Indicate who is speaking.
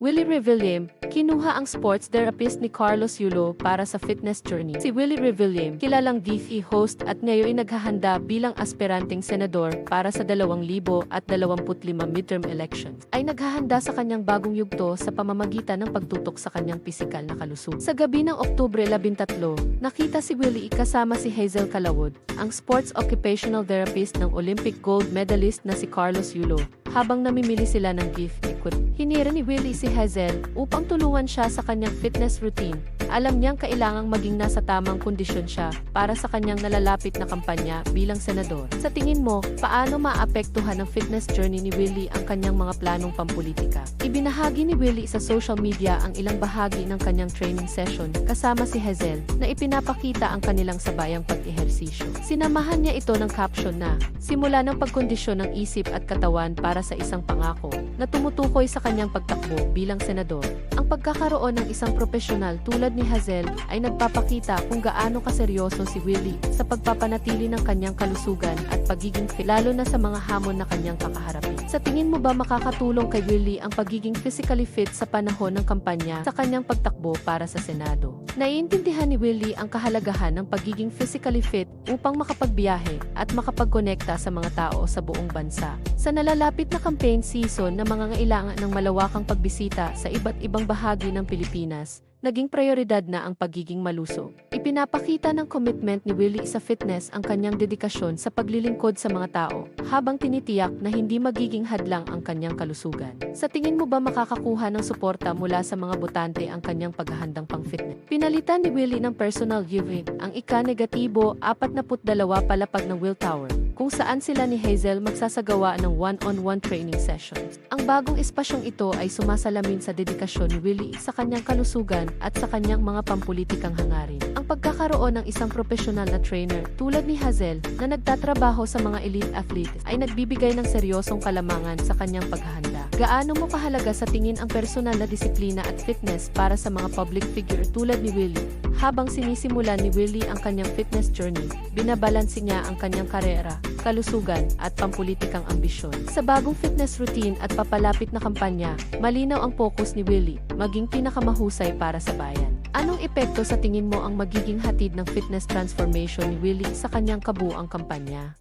Speaker 1: Willie Revillame, kinuha ang sports therapist ni Carlos Yulo para sa fitness journey. Si Willie Revillame, kilalang DFE host at ngayon ay naghahanda bilang aspiranteng senador para sa 2025 midterm elections, ay naghahanda sa kanyang bagong yugto sa pamamagitan ng pagtutok sa kanyang pisikal na kalusugan. Sa gabi ng Oktubre 13, nakita si Willie kasama si Hazel Calawod, ang sports occupational therapist ng Olympic gold medalist na si Carlos Yulo, habang namimili sila ng gift equipment. Hinira ni Willie si Hazel upang tulungan siya sa kanyang fitness routine. Alam niyang kailangang maging nasa tamang kondisyon siya para sa kanyang nalalapit na kampanya bilang senador. Sa tingin mo, paano maapektuhan ng fitness journey ni Willie ang kanyang mga planong pampolitika? Ibinahagi ni Willie sa social media ang ilang bahagi ng kanyang training session kasama si Hazel na ipinapakita ang kanilang sabayang pag-ehersisyo. Sinamahan niya ito ng caption na, simula ng pagkondisyon ng isip at katawan para sa isang pangako na tumutukoy sa kanyang pagtakbo bilang senador. Ang pagkakaroon ng isang profesional tulad ni Hazel ay nagpapakita kung gaano kaseryoso si Willie sa pagpapanatili ng kanyang kalusugan at pagiging fit lalo na sa mga hamon na kanyang kakaharapin. Sa tingin mo ba makakatulong kay Willie ang pagiging physically fit sa panahon ng kampanya sa kanyang pagtakbo para sa Senado? Naiintindihan ni Willie ang kahalagahan ng pagiging physically fit upang makapagbiyahe at makapagkonekta sa mga tao sa buong bansa. Sa nalalapit na campaign season na mangangailangan ng malawakang pagbisita sa iba't ibang bahagi ng Pilipinas, naging prioridad na ang pagiging malusog. Ipinapakita ng commitment ni Willie sa fitness ang kanyang dedikasyon sa paglilingkod sa mga tao, habang tinitiyak na hindi magiging hadlang ang kanyang kalusugan. Sa tingin mo ba makakakuha ng suporta mula sa mga botante ang kanyang paghahandang pang-fitness? Pinalitan ni Willie ng personal giving ang ika-negatibo 42 palapag ng Will Tower, kung saan sila ni Hazel magsasagawa ng one-on-one training sessions. Ang bagong espasyong ito ay sumasalamin sa dedikasyon ni Willie sa kanyang kalusugan at sa kanyang mga pampulitikang hangarin. Ang pagkakaroon ng isang profesional na trainer tulad ni Hazel na nagtatrabaho sa mga elite athletes ay nagbibigay ng seryosong kalamangan sa kanyang paghahanda. Gaano mo kahalaga sa tingin ang personal na disiplina at fitness para sa mga public figure tulad ni Willie? Habang sinisimula ni Willie ang kanyang fitness journey, binabalansi niya ang kanyang karera, kalusugan at pampulitikang ambisyon. Sa bagong fitness routine at papalapit na kampanya, malinaw ang focus ni Willie, maging pinakamahusay para sa bayan. Anong epekto sa tingin mo ang magiging hatid ng fitness transformation ni Willie sa kanyang kabuang kampanya?